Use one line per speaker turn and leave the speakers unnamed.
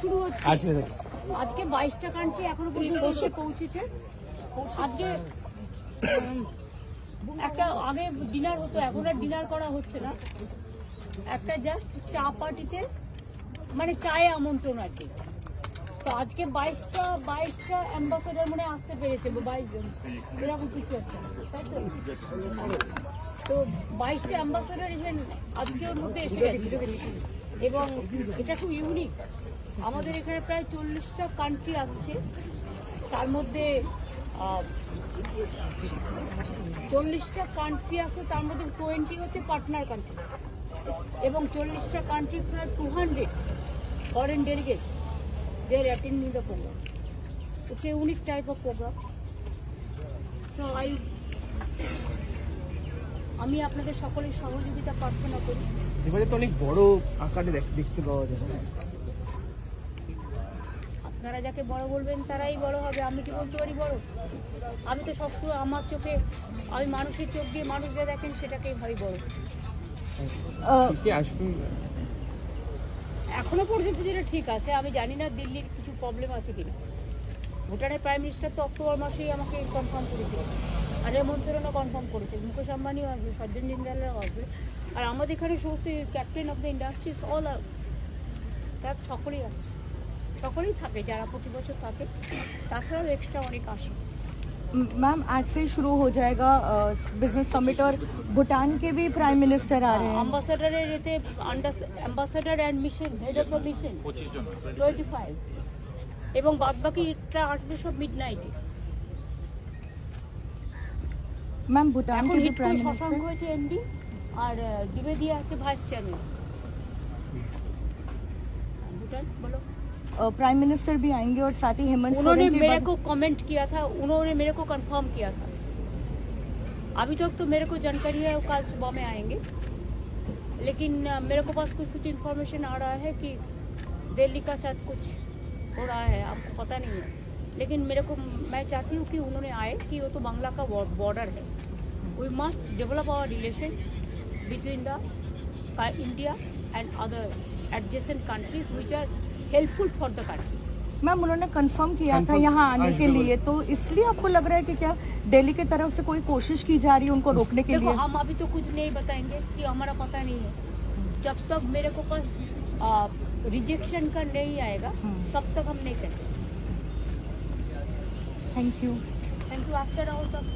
শুরু হচ্ছে।
আজকে
বাইশটা কান্ট্রি এখনও পর্যন্ত দেশে পৌঁছেছে। আজকে একটা আগে ডিনার হতো এখন আর ডিনার করা হচ্ছে না। একটা জাস্ট চা পার্টিতে মানে চায়ে আমন্ত্রণ আর কি। তো আজকে বাইশটা বাইশটা অ্যাম্বাসেডার মনে আসতে পেরেছে বাইশ জন। এরকম কিছু একটা। তাই তো? তো বাইশটা অ্যাম্বাসেডার ইভেন আজকে ওর মধ্যে এসে গেছে। এবং এটা খুব ইউনিক আমাদের এখানে প্রায় চল্লিশটা কান্ট্রি আসছে। তার মধ্যে চল্লিশটা কান্ট্রি আসছে তার মধ্যে টোয়েন্টি হচ্ছে পার্টনার কান্ট্রি এবং চল্লিশটা কান্ট্রি প্রায় two hundred foreign delegates they are attending the programme it's a unique type of programme I আমি আপনাদের সকলের সহযোগিতা প্রার্থনা করি।
এবারে তো অনেক বড় আকারে দেখ- দেখতে পাওয়া যায়।
আপনারা যাকে বড় বলবেন তারাই বড় হবে আমি কি বলতে পারি বড়? আমি তো সবসময় আমার চোখে আমি মানুষের চোখ দিয়ে মানুষ যা দেখেন সেটাকেই ভাবি বড়। এখনও পর্যন্ত যেটা ঠিক আছে আমি জানি না দিল্লির কিছু প্রবলেম আছে কিনা। ভুটানের প্রাইম মিনিস্টার তো অক্টোবর মাসেই আমাকে কনফার্ম করেছিল। আর হেমন্ত সোরেনও কনফার্ম করেছে মুকেশ আম্বানিও আসবে সজ্জন জিন্দালও আসবে। আর আমাদের এখানে সমস্ত captain of the industries all আর তার সকলেই আসছে। সকলেই থাকে যারা প্রতি বছর থাকে তাছাড়াও এক্সট্রা অনেক আসে
मैम आज से ही शुरू हो जाएगा बिजनेस समिट और भूटान के भी प्राइम मिनिस्टर आ रहे हैं
অ্যাম্বাসাডারের এতে ambassador and mission head of the mission twenty five এবং বাদ বাকিটা আসবে সব মিড নাইটে
मैम भूटान
এখন
के भी
হিট করে
प्राइम
শশাঙ্ক
मिनिस्टर
হয়েছে এমডি আর দ্বিবেদী আছে ভাইস চেয়ারম্যান भूटान बोलो
प्राइम मिनिस्टर भी आएँगे और साथ ही हेमंत
उन्होंने मेरे को कमेंट किया था उन्होंने मेरे को कंफर्म किया था। अभी तक तो मेरे को जानकारी है वो कल सुबह में आएँगे। लेकिन मेरे को पास कुछ कुछ इन्फॉर्मेशन आ रहा है कि दिल्ली का साथ कुछ हो रहा है आपको पता नहीं है। लेकिन मेरे को मैं चाहती हूँ कि उन्होंने आए कि वो तो बांग्ला का बॉर्डर है। We must develop our relation between the India and other adjacent countries which are helpful for the country
ma'am उन्होंने कंफर्म किया था यहाँ आने के लिए तो इसलिए आपको लग रहा है कि क्या दिल्ली की तरफ़ से कोई कोशिश की जा रही है उनको रोकने के लिए?
हम अभी तो कुछ नहीं बताएँगे कि हमारा पता नहीं है। जब तक मेरे को पास रिजेक्शन का नहीं आएगा
हम्म।
तब तक हम नहीं कह सकते।
थैंक यू
थैंक यू अच्छा रहो सब।